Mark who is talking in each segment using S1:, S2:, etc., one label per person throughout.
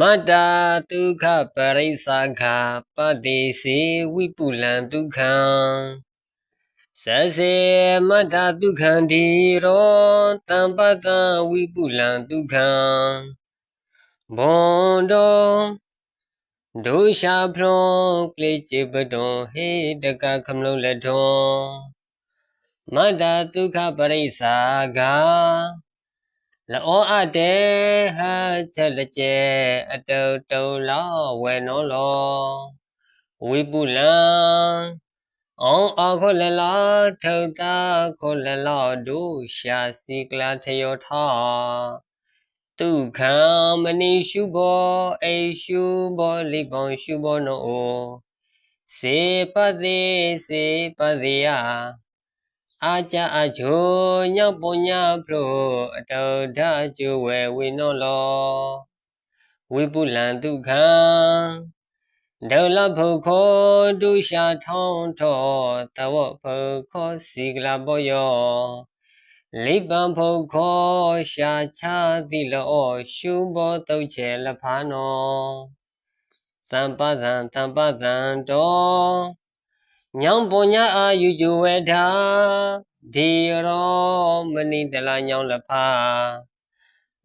S1: မတ္တာဒုက္ခပရိစ္ဆာခပတိစေဝိပုလံဒုက္ခံသစေမတ္တာဒုက္ခံဒီရောတံပတံဝိပုလံဒုက္ခံဘွန်တော်ဒုရှာဖလွန်ကလေးจิပတွန်ဟေတကခမလုံးလက်ထွန်မတ္တာဒုက္ခပရိစ္ဆာခ လောအတေဟချက်လက်ကျဲအတုတုံလောဝဲနောလောဝိပုလံအောင်အခုလလာထုတာခုလလာဒုရှာစီကလာထယောထာဒုက္ခံမဏိရှုဘောအိရှုဘောလိပောရှုဘောနောစေပတိစေပတိယ အာကြအချိုညောပုညဖလိုအတောဓာကျိုဝဲဝိနောလောဝိပုလံဒုက္ခံဒေလဖုခောဒုရှာထောင်းထောတဝဖုခောစီကလာဘောယောလိပံဖုခောရှာချတိလောရှုဘောတုတ်ချေလဖာနောသံပဒံတံပဒံတော ညောင်ပုညအာယုကျဝေထာဒီရောမဏိတလညောင်လဖာ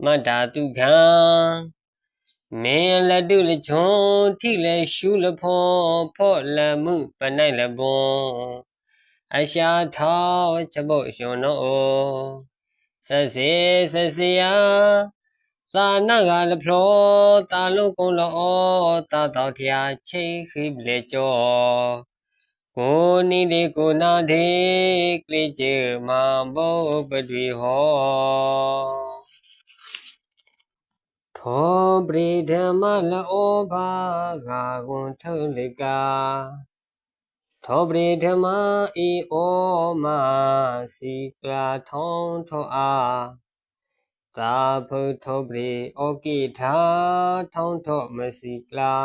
S1: မတ္တာတုခံမင်းလက်တုလချုံထိလေရှုလဖောဖော့လမှုပနိုင်လပွန်အရှာထောချက်ဖို့ရှင်နောဆက်စေဆက်စီယာသာနာကလဖလောတာလုံးကုံလောတာတော်ထရာချိခိလေကြော ကိုနိတိကိုနာတိကလိချေမဘောပတိဟောထောပရိဓမ္မလောဘာဂါကွန်ထုလိကာထောပရိဓမ္မဤဩမစီကလာထုံထောအားသာဖုထောပရိဩကိထာထုံထောမစီကလာ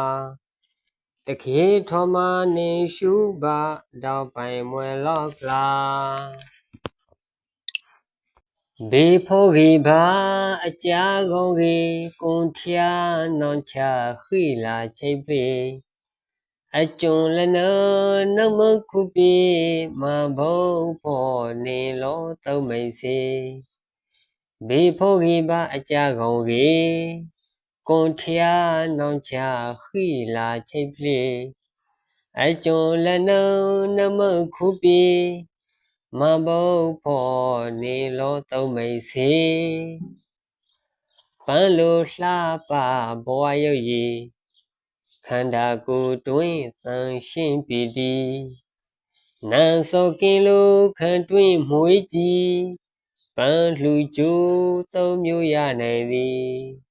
S1: တခေထောမနေရှုပါတောက်ပိုင်မွယ်လောကလာဘေဖို့ဂီဘာအကြာကုန်ကြီးကွန်ထျာနောင်ချခိလာချိပ်ပေအကျုံလနနမခုပိမဘုဖို့နေလောသုံးမိန်စီဘေဖို့ဂီဘာအကြာကုန်ကြီး ကွန်ထျာနောင်ချခိလာချိတ်ပလေအကျုံလနုံနမခုပိမဘုဖို့နေလောသုံးမိတ်စီပန်းလိုလှပဘဝရုပ်ရည်ခန္ဓာကိုယ်တွင်သံရှင်းပြီတီနန်စောကင်းလိုခံတွင်မွေးကြည်ပန်းလှူကြိုးသုံးမျိုးရနိုင်သည်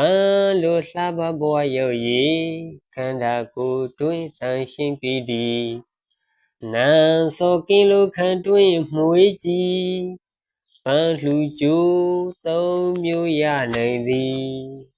S1: ပန်းလိုလှပဘဝရုပ်ရည်ခန္ဓာကိုယ်တွင်ဆန်းရှင်းပြီးသည်နံစောကင်းလိုခံတွင်မှွေးကြည်ပန်းလှူကြိုးသုံးမျိုးရနိုင်သည်